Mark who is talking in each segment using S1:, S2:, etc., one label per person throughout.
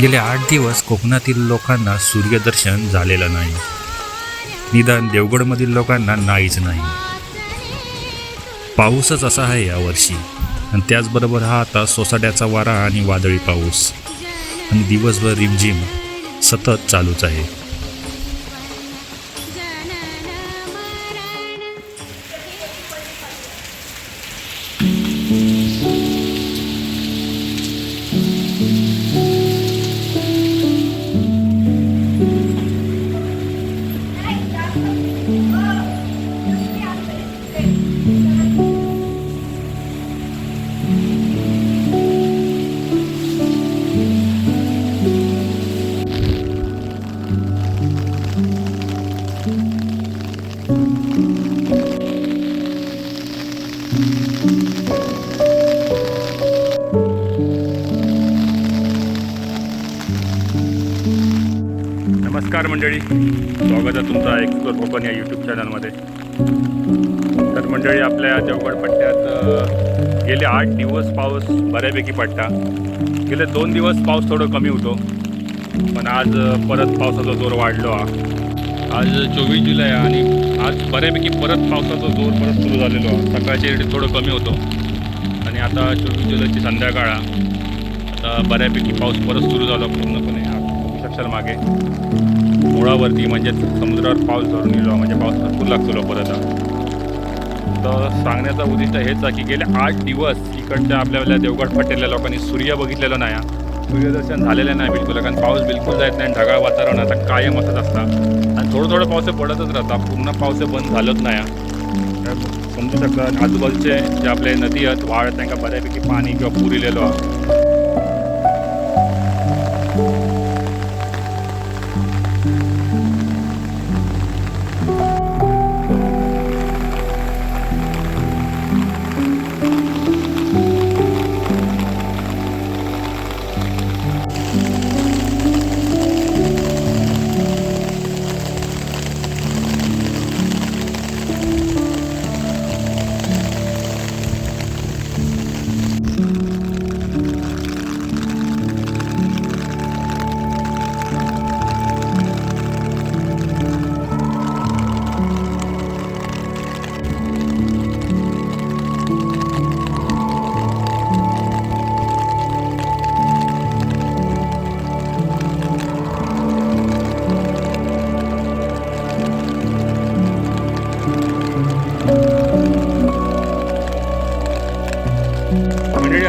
S1: गेले आठ दिवस कोकणातील लोकांना सूर्यदर्शन झालेलं नाही. निदान देवगडमधील लोकांना नाहीच नाही. पाऊसच असा आहे यावर्षी आणि त्याचबरोबर हा आता सोसाट्याचा वारा आणि वादळी पाऊस. आणि दिवसभर रिमझिम सतत चालूच आहे. नमस्कार मंडळी. स्वागत आहे तुमचा एक्सप्लोर कोकण या यूट्यूब चॅनलमध्ये तर मंडळी आपल्या देवगड पट्ट्यात गेले आठ दिवस पाऊस बऱ्यापैकी पडता गेले दोन दिवस पाऊस थोडं कमी होतो. पण आज परत पावसाचा जोर वाढलो हा. आज चोवीस जुलै आहे आणि आज बऱ्यापैकी परत पावसाचा जोर परत सुरू झालेलो आहे. सकाळच्या रेट थोडं कमी होतो. आणि आता चोवीस जुलैची संध्याकाळ आता बऱ्यापैकी पाऊस परत सुरू झाला पूर्णपणे. अक्षर मागे. मुळावरती म्हणजे समुद्रावर पाऊस धरून गेलो म्हणजे पाऊस भरपूर लागतो परत तर सांगण्याचा उद्दिष्ट हेच आहे की गेले आठ दिवस इकडच्या आपल्या देवगड पट्ट्यातल्या लोकांनी सूर्य बघितलेलं नाही. हा. सूर्यदर्शन झालेलं नाही बिलकुल कारण पाऊस बिलकुल जायत नाही ढगाळ वातावरण आता कायम असत असतं. आणि थोडं थोडं पाऊस पडतच राहतात पूर्ण पाऊस बंद झालंच नाही. समजू शकता आजूबाजूचे जे आपले नदी आहेत वाळ त्यांना बऱ्यापैकी पाणी किंवा पूर इलेलो आहे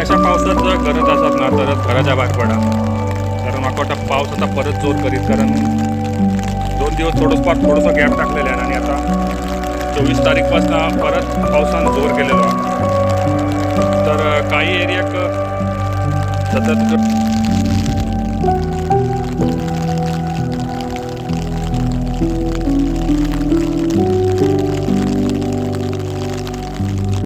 S1: अशा पावसात जर करत असत ना तरच घराच्या बाहेर पडा. कारण माका वाटतं पाऊस आता परत जोर करीत कारण दोन दिवस थोडंसं फार थोडंसं गॅप टाकलेला आहे. आणि आता चोवीस तारीखपासून परत पावसानं जोर केलेला तर काही एरियाक सतत